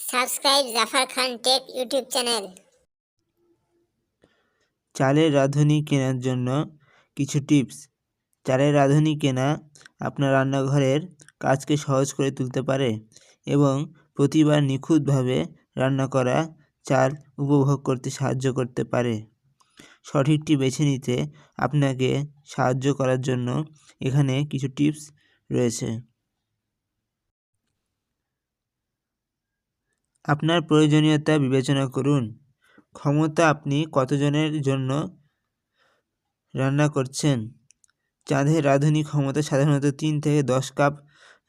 Subscribe Jafar Khan tech YouTube channel. চালের রাঁধুনি কেনার জন্য কিছু টিপস। চালের রাঁধুনি কেনা আপনার রান্নাঘরের কাজকে সহজ করে তুলতে পারে এবং প্রতিবার নিখুঁতভাবে রান্না করা চাল উপভোগ করতে সাহায্য করতে পারে। সঠিকটি বেছে নিতে আপনাকে সাহায্য করার জন্য এখানে কিছু টিপস রয়েছে। আপনার প্রয়োজনীয়তা বিবেচনা করুন। ক্ষমতা আপনি কতজনের জন্য রান্না করছেন? চাঁদের রাঁধুনি ক্ষমতা সাধারণত তিন থেকে দশ কাপ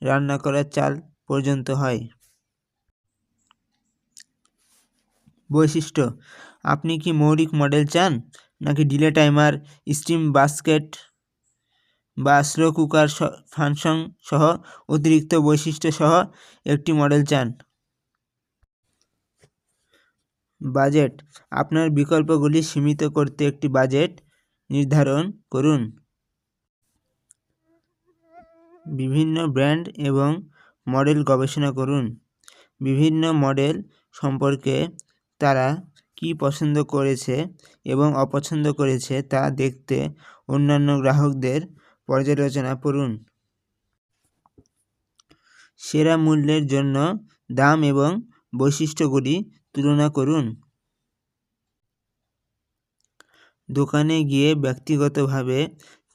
রান্না করা চাল পর্যন্ত হয়। বৈশিষ্ট্য, আপনি কি মৌলিক মডেল চান? নাকি ডিলে টাইমার, স্টিম বাস্কেট বা স্লো কুকার ফাংশন সহ অতিরিক্ত বৈশিষ্ট্য সহ একটি মডেল চান? বাজেট। আপনার বিকল্পগুলি সীমিত করতে একটি বাজেট নির্ধারণ করুন। বিভিন্ন ব্র্যান্ড এবং মডেল গবেষণা করুন। বিভিন্ন মডেল সম্পর্কে তারা কি পছন্দ করেছে এবং অপছন্দ করেছে তা দেখতে অন্যান্য গ্রাহকদের পর্যালোচনা করুন। সেরা মূল্যের জন্য দাম এবং বৈশিষ্ট্যগুলি তুলনা করুন। দোকানে গিয়ে ব্যক্তিগতভাবে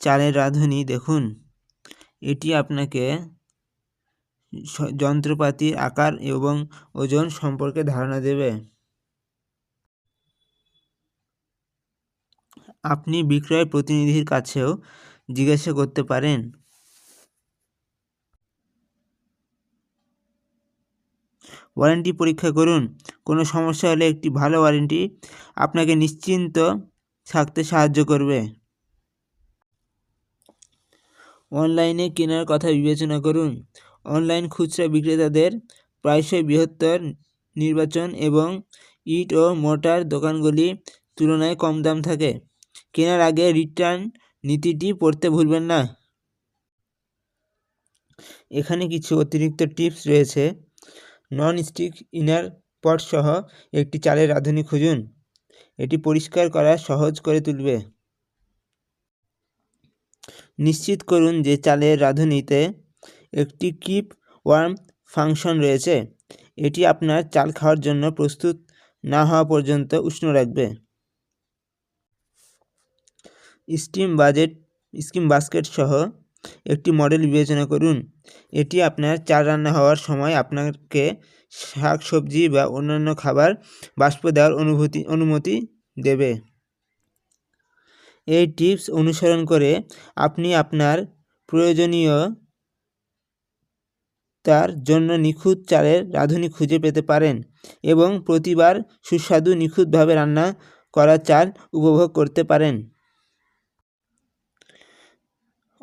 চালের রাঁধুনি দেখুন। এটি আপনাকে যন্ত্রপাতির আকার এবং ওজন সম্পর্কে ধারণা দেবে। আপনি বিক্রয় প্রতিনিধির কাছেও জিজ্ঞাসা করতে পারেন। ওয়ারেন্টি পরীক্ষা করুন। কোনো সমস্যা হলে একটি ভালো ওয়ারেন্টি আপনাকে নিশ্চিন্ত থাকতে সাহায্য করবে। অনলাইনে কেনার কথা বিবেচনা করুন। অনলাইন খুচরা বিক্রেতাদের প্রায়শই বৃহত্তর নির্বাচন এবং ইট ও মোটার দোকানগুলি তুলনায় কম দাম থাকে। কেনার আগে রিটার্ন নীতিটি পড়তে ভুলবেন না। এখানে কিছু অতিরিক্ত টিপস রয়েছে। নন স্টিক ইনার পট সহ একটি চালের রাঁধুনি খুঁজুন। এটি পরিষ্কার করা সহজ করে তুলবে। নিশ্চিত করুন যে চালের রাঁধুনিতে একটি কিপ ওয়ার্ম ফাংশন রয়েছে। এটি আপনার চাল খাওয়ার জন্য প্রস্তুত না হওয়া পর্যন্ত উষ্ণ রাখবে। স্টিম বাজেট স্কিম বাস্কেট সহ একটি মডেল বিবেচনা করুন। এটি আপনার চাল রান্না হওয়ার সময় আপনাকে শাক সবজি বা অন্যান্য খাবার বাষ্প দেওয়ার অনুভূতি, অনুমতি দেবে। এই টিপস অনুসরণ করে আপনি আপনার প্রয়োজনীয় তার জন্য নিখুঁত চালের রাঁধুনি খুঁজে পেতে পারেন এবং প্রতিবার সুস্বাদু নিখুঁতভাবে রান্না করা চাল উপভোগ করতে পারেন।